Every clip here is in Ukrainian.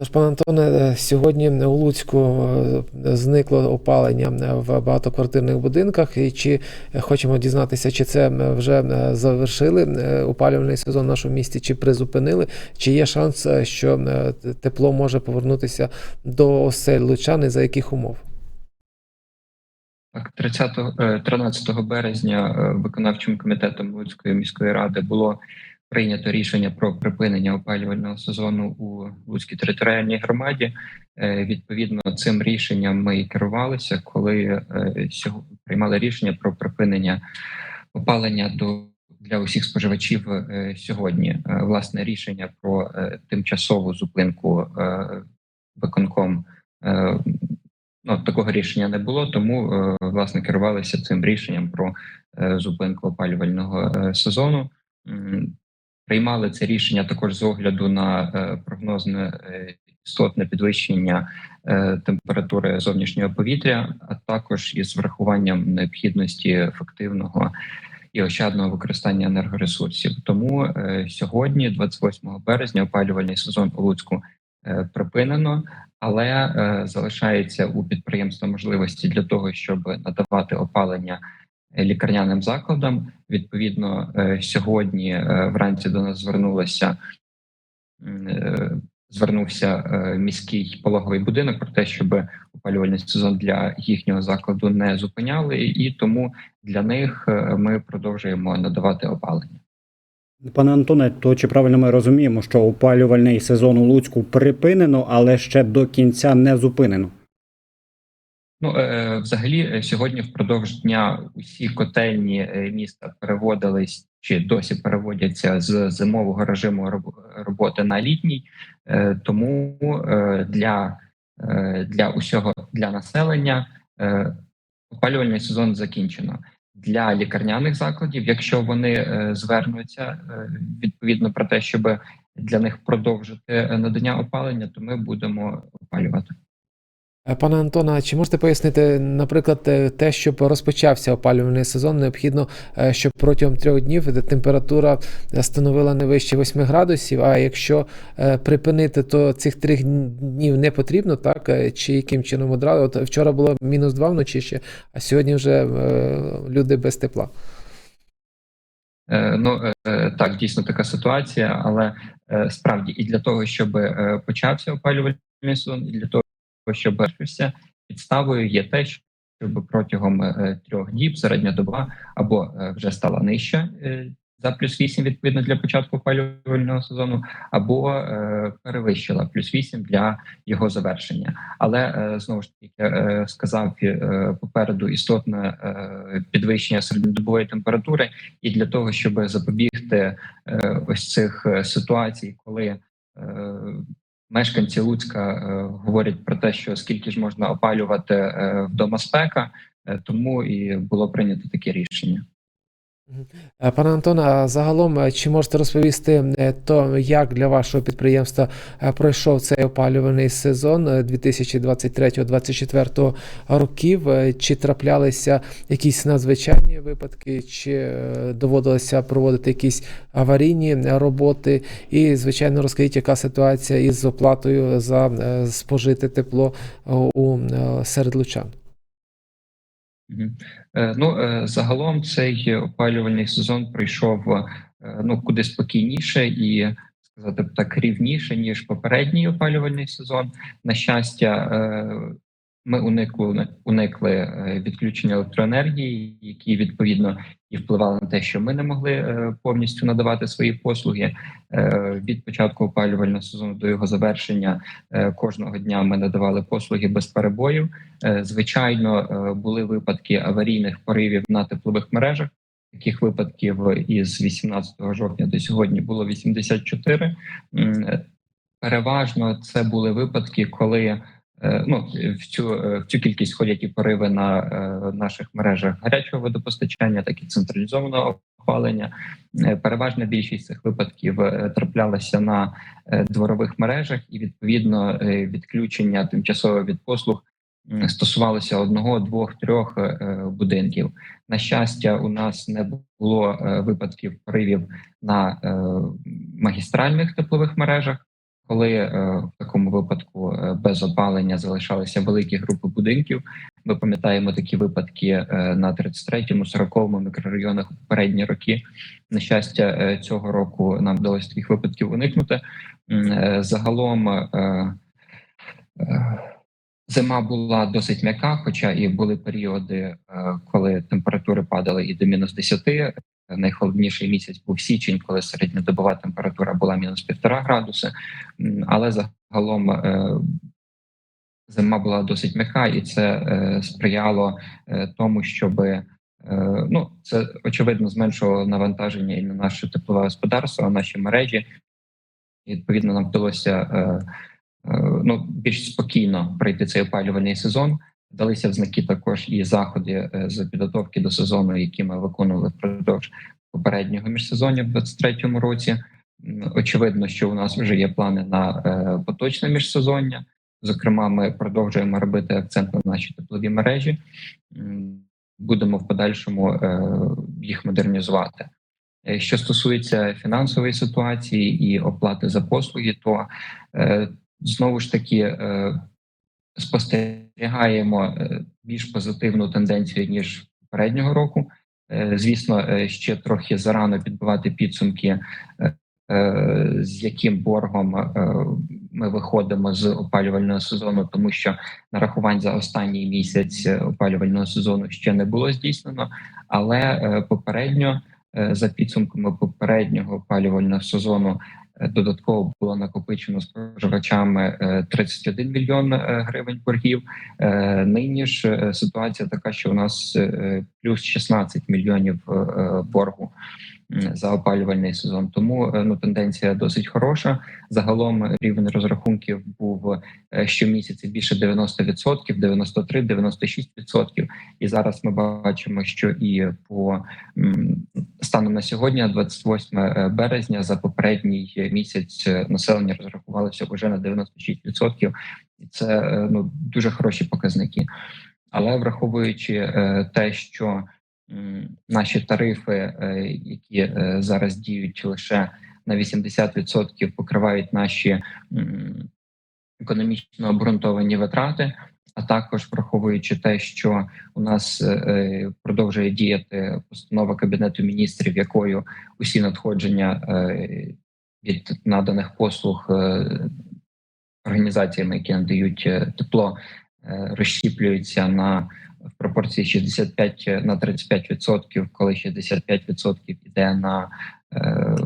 Тож, пане Антоне, е, сьогодні у Луцьку е, зникло опалення в багатоквартирних будинках. І чи е, хочемо дізнатися, чи це е, вже е, завершили е, опалювальний сезон в нашому місті, чи призупинили, чи є шанс, е, що е, тепло може повернутися до осель лучан і за яких умов? Так, 30, е, 13 березня е, виконавчим комітетом Луцької міської ради було прийнято рішення про припинення опалювального сезону у Луцькій територіальній громаді. Е, Відповідно, цим рішенням ми і керувалися, коли е, приймали рішення про припинення опалення до для усіх споживачів е, сьогодні. Власне рішення про тимчасову зупинку виконком. Ну, такого рішення не було, тому власне керувалися цим рішенням про зупинку опалювального сезону. Приймали це рішення також з огляду на е, прогнозне е, істотне підвищення е, температури зовнішнього повітря, а також із врахуванням необхідності ефективного і ощадного використання енергоресурсів. Тому е, сьогодні, 28 березня, опалювальний сезон у Луцьку е, припинено але е, залишається у підприємства можливості для того, щоб надавати опалення лікарняним закладам. Відповідно, е, сьогодні е, вранці до нас звернулося. е, Звернувся міський пологовий будинок про те, щоб опалювальний сезон для їхнього закладу не зупиняли, і тому для них ми продовжуємо надавати опалення. Пане Антоне, то чи правильно ми розуміємо, що опалювальний сезон у Луцьку припинено, але ще до кінця не зупинено? Ну, е, взагалі, е, сьогодні впродовж дня усі котельні е, міста переводились чи досі переводяться з зимового режиму роботи на літній, Е, тому е, для, е, для усього для населення е, опалювальний сезон закінчено. Для лікарняних закладів, якщо вони е, звернуться е, відповідно про те, щоб для них продовжити е, надання опалення, то ми будемо опалювати. Е, Пане Антоне, чи можете пояснити, наприклад, те, щоб розпочався опалювальний сезон, необхідно, е, щоб протягом трьох днів температура е, становила не вище 8 градусів. А якщо припинити, то цих трьох днів не потрібно, так? Чи яким чином одразу? От вчора було мінус 2 вночі ще, а сьогодні вже люди без тепла. Ну так, дійсно така ситуація, але справді і для того, щоб почався опалювальний сезон, і для того, щоб завершився, підставою є те, щоб протягом е, трьох діб середня доба або е, вже стала нижча е, за плюс 8, відповідно для початку опалювального сезону, або перевищила плюс 8 для його завершення. Але знову ж таки е, сказав попереду істотне підвищення середньодобової температури. І для того, щоб запобігти ось цих ситуацій, коли мешканці Луцька е, говорять про те, що скільки ж можна опалювати е, вдома спека, е, тому і було прийнято таке рішення. Е, Пане Антоне, а загалом, е, чи можете розповісти е, то, як для вашого підприємства пройшов цей опалювальний сезон е, 2023-2024 років? Чи траплялися якісь надзвичайні випадки, чи доводилося проводити якісь аварійні роботи? І, звичайно, розкажіть, яка ситуація із оплатою за спожите тепло у серед лучан? Е, Ну е, загалом цей опалювальний сезон пройшов е, ну куди спокійніше і сказати б так рівніше ніж попередній опалювальний сезон. На щастя, ми уникли уникли е, відключення електроенергії, які відповідно і впливали на те, що ми не могли е, повністю надавати свої послуги. Е, Від початку опалювального сезону до його завершення кожного дня ми надавали послуги без перебоїв. Звичайно, були випадки аварійних поривів на теплових мережах. Таких випадків із 18 жовтня до сьогодні було 84. М, е, Переважно це були випадки, коли ну в цю е, в цю кількість входять і пориви на е, наших мережах гарячого водопостачання, так і централізованого опалення. Е, Переважна більшість цих випадків е, траплялася на е, дворових мережах, і відповідно е, відключення тимчасове від послуг стосувалося одного, двох, трьох е, е, будинків. На щастя, у нас не було е, випадків поривів на е, магістральних теплових мережах. Коли е, в такому випадку е, без опалення залишалися великі групи будинків. Ми пам'ятаємо такі випадки е, на 33-му, 40-му мікрорайонах попередні роки. На щастя, цього року нам вдалося таких випадків уникнути. Загалом зима була досить м'яка, хоча і були періоди, коли температури падали і до мінус 10. Найхолодніший місяць був січень, коли середньодобова температура була мінус півтора градуси. Але загалом е, зима була досить м'яка, і це е, сприяло е, тому, щоб ну це очевидно зменшувало навантаження і на наше теплове господарство, на наші мережі. І, відповідно, нам вдалося ну більш спокійно пройти цей опалювальний сезон. Далися в знаки також і заходи е, з підготовки до сезону, які ми виконували впродовж попереднього міжсезоння в 23-му році. Очевидно, що у нас вже є плани на е, поточне міжсезоння. Зокрема, ми продовжуємо робити акцент на наші теплові мережі. Будемо в подальшому е, їх модернізувати. Що стосується фінансової ситуації і оплати за послуги, то знову ж таки спостерігаємо е, більш позитивну тенденцію ніж попереднього року. Е, Звісно, е, ще трохи зарано підбивати підсумки, з яким боргом ми виходимо з опалювального сезону, тому що нарахувань за останній місяць опалювального сезону ще не було здійснено, але попередньо. За підсумками попереднього опалювального сезону додатково було накопичено споживачами е, 31 мільйон е, гривень боргів. Е, Нині ж е, ситуація така, що у нас е, плюс 16 мільйонів е, е, боргу за опалювальний сезон. Тому е, ну тенденція досить хороша. Загалом рівень розрахунків був е, щомісяця більше 90%, 93, 96%. І зараз ми бачимо, що і по станом на сьогодні, 28 березня, за попередній місяць е, населення розрахувалося вже на 96%. І це е, ну дуже хороші показники. Але враховуючи е, те, що наші тарифи, е, які е, зараз діють лише на 80% покривають наші економічно обґрунтовані витрати, а також враховуючи те, що у нас е, продовжує діяти постанова кабінету міністрів, якою усі надходження від наданих послуг організаціями, які надають тепло, розщіплюються на в пропорції 65 на 35%, коли 65% йде на е,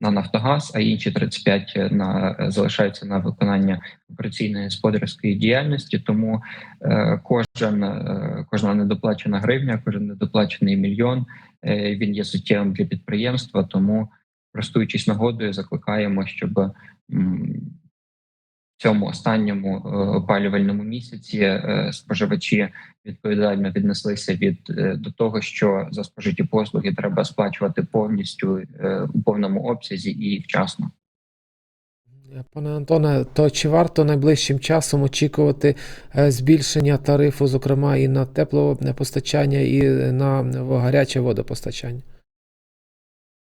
на Нафтогаз, а інші 35 на залишаються на виконання операційної господарської діяльності. Тому е, кожен е, кожна недоплачена гривня, кожен недоплачений мільйон е, він є суттєвим для підприємства. Тому, користуючись нагодою, закликаємо, щоб цьому останньому е, опалювальному місяці е, споживачі відповідально віднеслися від е, до того, що за спожиті послуги треба сплачувати повністю у повному обсязі і вчасно. Пане Антоне, то чи варто найближчим часом очікувати збільшення тарифу, зокрема і на теплопостачання, і на гаряче водопостачання?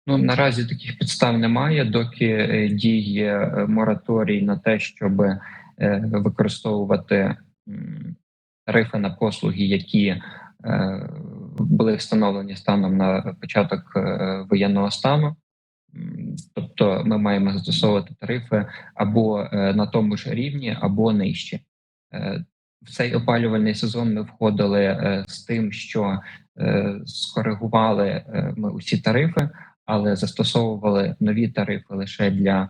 Ну наразі таких підстав немає, доки е, діє е, мораторій на те, щоб е, використовувати тарифи на послуги, які були встановлені станом на початок воєнного стану. Тобто ми маємо застосовувати тарифи або на тому ж рівні, або нижче. В цей опалювальний сезон ми входили з тим, що скоригували ми усі тарифи, але застосовували нові тарифи лише для,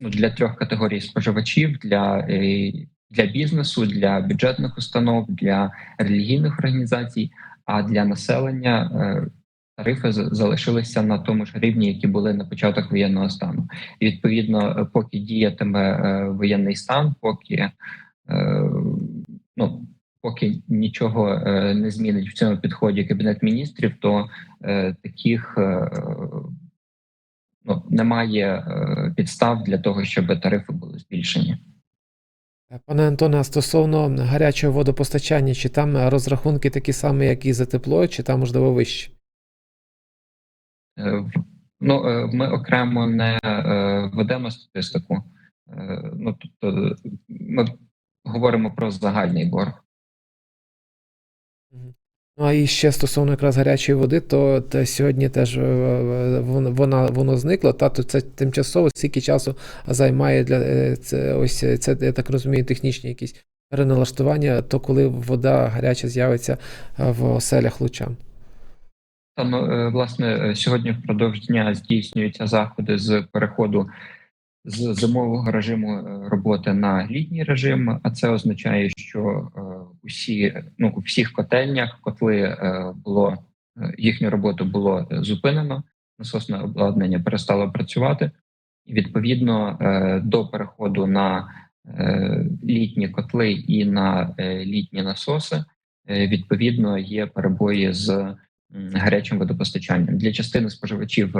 ну, для трьох категорій споживачів: для, е, для бізнесу, для бюджетних установ, для релігійних організацій. А для населення е, тарифи залишилися на тому ж рівні, які були на початок воєнного стану. І відповідно, е, поки діятиме воєнний стан, поки поки нічого е, не змінить в цьому підході кабінет міністрів, то е, таких е, ну немає підстав для того, щоб тарифи були збільшені. Пане Антоне, а стосовно гарячого водопостачання, чи там розрахунки такі самі, як і за тепло, чи там можливо вищі? Ну, ми окремо не ведемо статистику. Ну, тобто, ми говоримо про загальний борг. Ну а і ще стосовно якраз гарячої води, то, сьогодні теж е, е, вона, вона воно зникло. Та то це тимчасово скільки часу займає для е, це ось це, я так розумію, технічні якісь переналаштування, то коли вода гаряча з'явиться в оселях лучан. Та е, власне, сьогодні впродовж дня здійснюються заходи з переходу з зимового режиму роботи на літній режим. А це означає, що усі ну у всіх котельнях котли е, було е, їхню роботу було зупинено. Насосне обладнання перестало працювати, і відповідно е, до переходу на літні котли і на літні насоси. Відповідно, є перебої з гарячим водопостачанням для частини споживачів.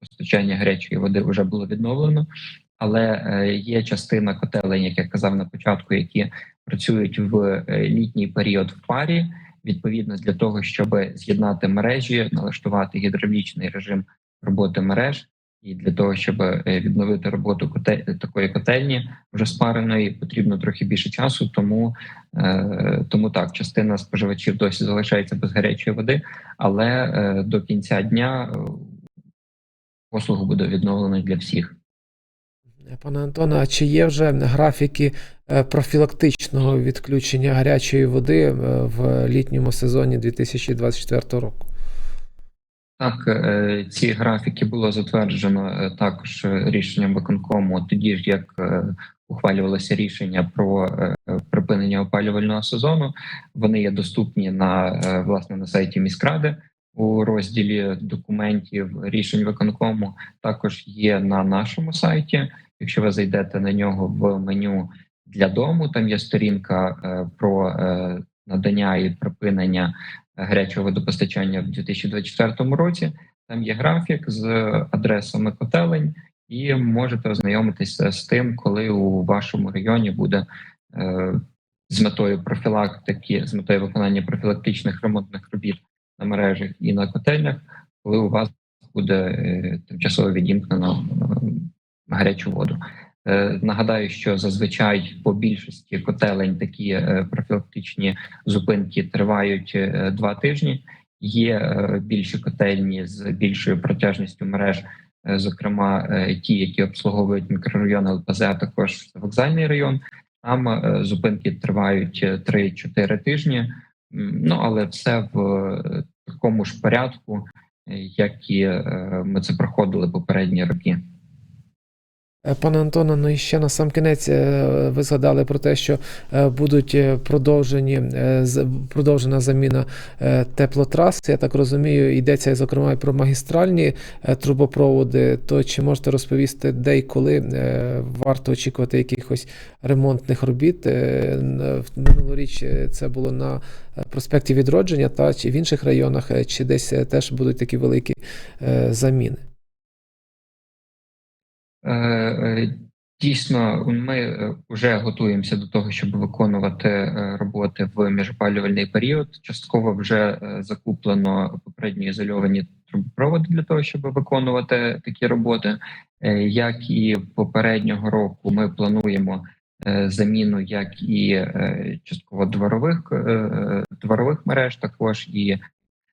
Постачання гарячої води вже було відновлено, але є частина котелень, як я казав на початку, які працюють в е, літній період в парі. Відповідно, для того, щоб з'єднати мережі, налаштувати гідравлічний режим роботи мереж, і для того, щоб е, відновити роботу такої котельні вже спареної, потрібно трохи більше часу. Тому е, тому так, частина споживачів досі залишається без гарячої води, але до кінця дня послугу буде відновлено для всіх. Пане Антоне, а чи є вже графіки е, профілактичного відключення гарячої води е, в літньому сезоні 2024 року? Так, е, ці графіки було затверджено також рішенням виконкому, тоді ж як ухвалювалося рішення про припинення опалювального сезону. Вони є доступні на власне на сайті міськради у розділі документів рішень виконкому. Також є на нашому сайті. Якщо ви зайдете на нього в меню для дому, там є сторінка е, про е, надання і припинення гарячого водопостачання в 2024 році. Там є графік з адресами котелень, і можете ознайомитися з тим, коли у вашому районі буде е, з метою профілактики, з метою виконання профілактичних ремонтних робіт на мережах і на котельнях, коли у вас буде тимчасово відімкнено гарячу воду. Е, Нагадаю, що зазвичай по більшості котелень такі е, профілактичні зупинки тривають е, два тижні. Є більші котельні з більшою протяжністю мереж, зокрема ті, які обслуговують мікрорайон ЛПЗ, а також вокзальний район. Там зупинки тривають е, 3-4 тижні. Ну але все в такому ж порядку, як і ми це проходили попередні роки. Е, Пане Антоне, ну і ще на сам кінець е, ви згадали про те, що е, будуть продовжені продовжена заміна теплотрас. Я так розумію, йдеться зокрема і про магістральні трубопроводи. То чи можете розповісти, де і коли варто очікувати якихось ремонтних робіт? Минулоріч це було на проспекті Відродження, та чи в інших районах, чи десь теж будуть такі великі заміни? Е, е, Дійсно, ми вже готуємося до того, щоб виконувати е, роботи в міжопалювальний період. Частково вже е, закуплено попередньо ізольовані трубопроводи для того, щоб виконувати такі роботи. Е, Як і попереднього року, ми плануємо е, заміну як і е, частково дворових е, дворових мереж, також і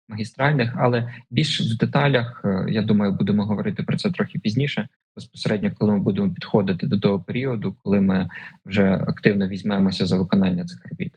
магістральних, але більш в деталях, е, я думаю, будемо говорити про це трохи пізніше. Безпосередньо, коли ми будемо підходити до того періоду, коли ми вже активно візьмемося за виконання цих робіт.